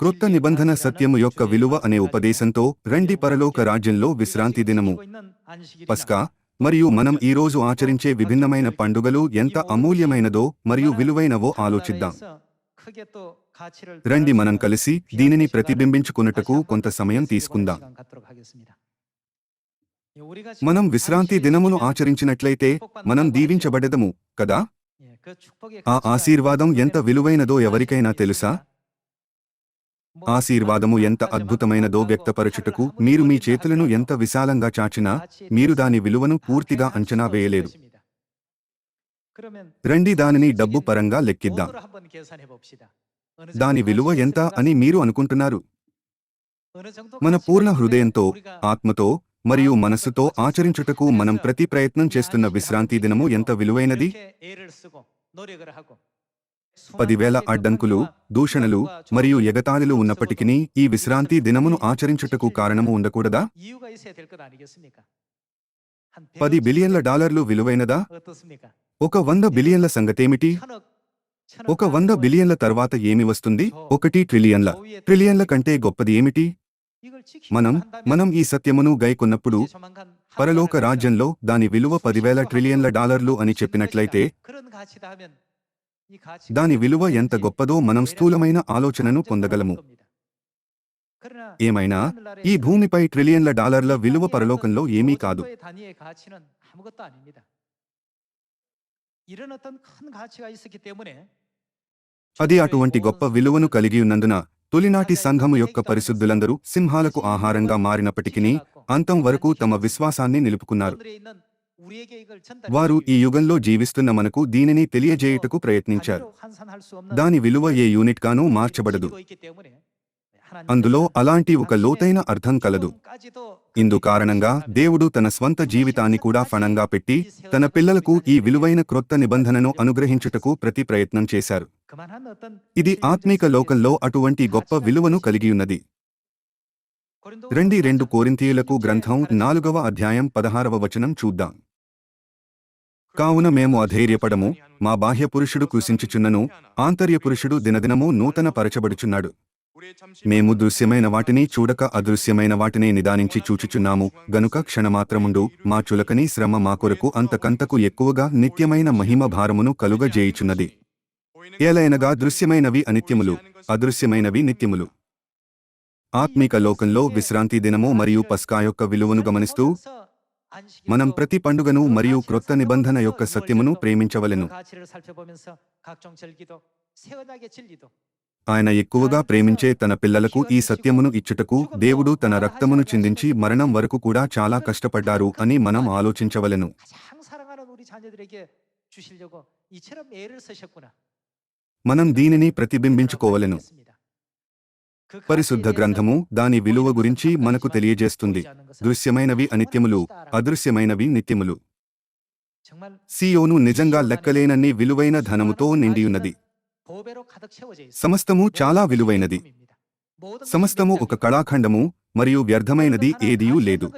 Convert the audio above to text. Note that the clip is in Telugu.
క్రొత్త నిబంధన సత్యము యొక్క విలువ అనే ఉపదేశంతో రండి పరలోక రాజ్యంలో విశ్రాంతి దినము. పస్కా మరియు మనం ఈ రోజు ఆచరించే విభిన్నమైన పండుగలు ఎంత అమూల్యమైనదో మరియు విలువైనవో ఆలోచిద్దాం. రండి మనం కలిసి దీనిని ప్రతిబింబించుకున్నటకు కొంత సమయం తీసుకుందాం. మనం విశ్రాంతి దినమును ఆచరించినట్లయితే మనం దీవించబడదము కదా? ఆ ఆశీర్వాదం ఎంత విలువైనదో ఎవరికైనా తెలుసా? ఆశీర్వాదము ఎంత అద్భుతమైనదో వ్యక్తపరచుటకు మీరు మీ చేతులను ఎంత విశాలంగా చాచినా మీరు దాని విలువను పూర్తిగా అంచనా వేయలేరు. రండి దానిని డబ్బు పరంగా లెక్కిద్దాం. దాని విలువ ఎంత అని మీరు అనుకుంటున్నారు? మన పూర్ణ హృదయంతో ఆత్మతో మరియు మనస్సుతో ఆచరించుటకు మనం ప్రతి ప్రయత్నం చేస్తున్న విశ్రాంతి దినము ఎంత విలువైనది? పదివేల అడ్డంకులు దూషణలు మరియు ఎగతాళిలు ఉన్నప్పటికీ ఈ విశ్రాంతి దినమును ఆచరించుటకు కారణము ఉండకూడదా? పది బిలియన్ల డాలర్లు విలువైనదా? ఒక వంద బిలియన్ల సంగతేమిటి? ఒక వంద బిలియన్ల తర్వాత ఏమి వస్తుంది? ఒకటి ట్రిలియన్ల. ట్రిలియన్ల కంటే గొప్పది ఏమిటి? మనం మనం ఈ సత్యమును గైకొన్నప్పుడు పరలోక రాజ్యంలో దాని విలువ పదివేల ట్రిలియన్ల డాలర్లు అని చెప్పినట్లయితే దాని విలువ ఎంత గొప్పదో మనం స్థూలమైన ఆలోచనను పొందగలము. ఏమైనా? ఈ భూమిపై ట్రిలియన్ల డాలర్ల విలువ పరలోకంలో ఏమీ కాదు. అది అటువంటి గొప్ప విలువను కలిగి ఉన్నందున తొలినాటి సంఘము యొక్క పరిశుద్ధులందరూ సింహాలకు ఆహారంగా మారినప్పటికీ అంతం వరకు తమ విశ్వాసాన్ని నిలుపుకున్నారు. వారు ఈ యుగంలో జీవిస్తున్న మనకు దీనిని తెలియజేయుటకు ప్రయత్నించారు. దాని విలువ ఏ యూనిట్ కానూ మార్చబడదు. అందులో అలాంటి ఒక లోతైన అర్థం కలదు. ఇందు కారణంగా దేవుడు తన స్వంత జీవితాన్ని కూడా ఫణంగా పెట్టి తన పిల్లలకు ఈ విలువైన క్రొత్త నిబంధనను అనుగ్రహించుటకు ప్రతి ప్రయత్నం చేశారు. ఇది ఆత్మీక లోకంలో అటువంటి గొప్ప విలువను కలిగియున్నది. రెండి రెండు కోరింతీయులకు గ్రంథం నాలుగవ అధ్యాయం పదహారవ వచనం చూద్దాం. కావున మేము అధైర్యపడము. మా బాహ్య పురుషుడు కృషించుచున్నను ఆంతర్య పురుషుడు దినదినము నూతన పరచబడుచున్నాడు మేము దృశ్యమైన వాటిని చూడక అదృశ్యమైన వాటిని నిదానించి చూచుచున్నాము. గనుక క్షణమాత్రముండు మా చులకని శ్రమ మా కొరకు అంతకంతకు ఎక్కువగా నిత్యమైన మహిమ భారమును కలుగజేయుచున్నది. ఏలైనగా దృశ్యమైనవి అనిత్యములు అదృశ్యమైనవి నిత్యములు. ఆత్మీక లోకంలో విశ్రాంతి దినము మరియు పస్కా యొక్క విలువను గమనిస్తూ మనం ప్రతి పండుగను మరియు క్రొత్త నిబంధన యొక్క సత్యమును ప్రేమించవలెను. ఆయన ఎక్కువగా ప్రేమించే తన పిల్లలకు ఈ సత్యమును ఇచ్చుటకు దేవుడు తన రక్తమును చిందించి మరణం వరకు కూడా చాలా కష్టపడ్డారు అని మనం ఆలోచించవలెను. మనం దీనిని ప్రతిబింబించుకోవలెను. పరిశుద్ధ గ్రంథము దాని విలువ గురించి మనకు తెలియజేస్తుంది. దృశ్యమైనవి అనిత్యములు అదృశ్యమైనవి నిత్యములు. సియోను నిజంగా లెక్కలేనన్ని విలువైన ధనముతో నిండియున్నది. సమస్తము చాలా విలువైనది. సమస్తము ఒక కళాఖండము మరియు వ్యర్థమైనది ఏదియూ లేదు.